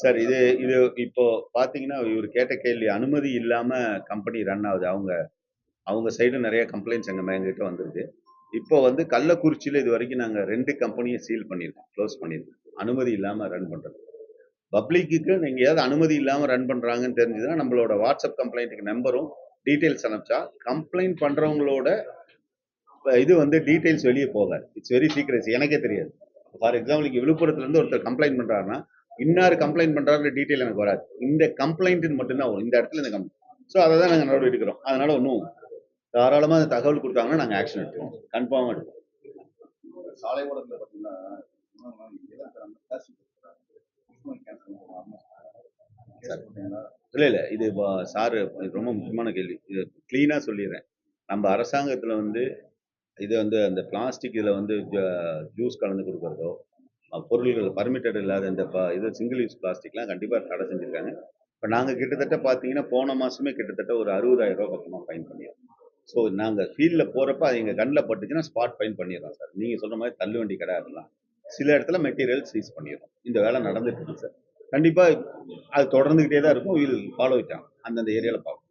Sir இது இது இப்போ பார்த்தீங்கன்னா இவர் கேட்ட கேள்வி அனுமதி இல்லாமல் கம்பெனி ரன் ஆகுது. அவங்க அவங்க சைடு நிறைய கம்ப்ளைண்ட்ஸ் எங்கள் எங்ககிட்ட வந்திருக்கு. இப்போ வந்து கள்ளக்குறிச்சியில் இது வரைக்கும் நாங்கள் ரெண்டு கம்பெனியை சீல் பண்ணியிருக்கோம் க்ளோஸ் பண்ணியிருக்கோம். அனுமதி இல்லாமல் ரன் பண்ணுறது பப்ளிக்கு நீங்கள் ஏதாவது அனுமதி இல்லாமல் ரன் பண்ணுறாங்கன்னு தெரிஞ்சதுன்னா நம்மளோட வாட்ஸ்அப் கம்ப்ளைண்ட்டுக்கு நம்பரும் டீட்டெயில்ஸ் அனுப்பிச்சா கம்ப்ளைண்ட் பண்ணுறவங்களோட இது வந்து டீட்டெயில்ஸ் வெளியே போகாது. இட்ஸ் வெரி சீக்ரெட்ஸ் எனக்கே தெரியாது. ஃபார் எக்ஸாம்பிள் விழுப்புரத்துல இருந்து ஒருத்தர் கம்ப்ளைண்ட் பண்றாருன்னா இன்னார் கம்ப்ளைண்ட் பண்றாரு டீடைல் எனக்கு வராது. இந்த கம்ப்ளைண்ட் மட்டும்தான் வரும். இந்த இடத்துல இந்த கம்ப்ளைண்ட் ஸோ அதை தான் நாங்கள் நடவடிக்கை எடுக்கிறோம். அதனால ஒன்றும் தாராளமாக அந்த தகவல் கொடுத்தாங்கன்னா நாங்கள் ஆக்ஷன் எடுத்துக்கோம் கன்ஃபார்மாக எடுப்போம் சாலை ஓரத்துல போட்டீங்களா? இல்லை இல்லை. இது சார் ரொம்ப முக்கியமான கேள்வி. இது க்ளீனாக சொல்லிடுறேன். நம்ம அரசாங்கத்தில் வந்து இது வந்து அந்த பிளாஸ்டிக் இதில் வந்து ஜூஸ் கலந்து கொடுக்குறதோ பொருள்கள் பர்மிட்டட் இல்லாத இந்த ப இது சிங்கிள் யூஸ் பிளாஸ்டிக்லாம் கண்டிப்பாக தடை செஞ்சுருக்காங்க. இப்போ நாங்கள் கிட்டத்தட்ட பார்த்தீங்கன்னா போன மாதமே கிட்டத்தட்ட ஒரு அறுபதாயிரம் ரூபா பக்கமாக ஃபைன் பண்ணிடுறோம் ஸோ நாங்கள் ஃபீல்டில் போகிறப்ப அது எங்கள் கண்ணில் பட்டுச்சுன்னா ஸ்பாட் ஃபைன் பண்ணிடுறோம் சார். நீங்கள் சொல்கிற மாதிரி தள்ளுவண்டி கடை அதெல்லாம். சில இடத்துல மெட்டீரியல் சீஸ் பண்ணிடுறோம். இந்த வேலை நடந்துட்டு இருக்கு சார். கண்டிப்பாக அது தொடர்ந்துக்கிட்டே தான் இருக்கும். வில் ஃபாலோ இட்டான் அந்தந்த ஏரியாவில் பார்ப்போம்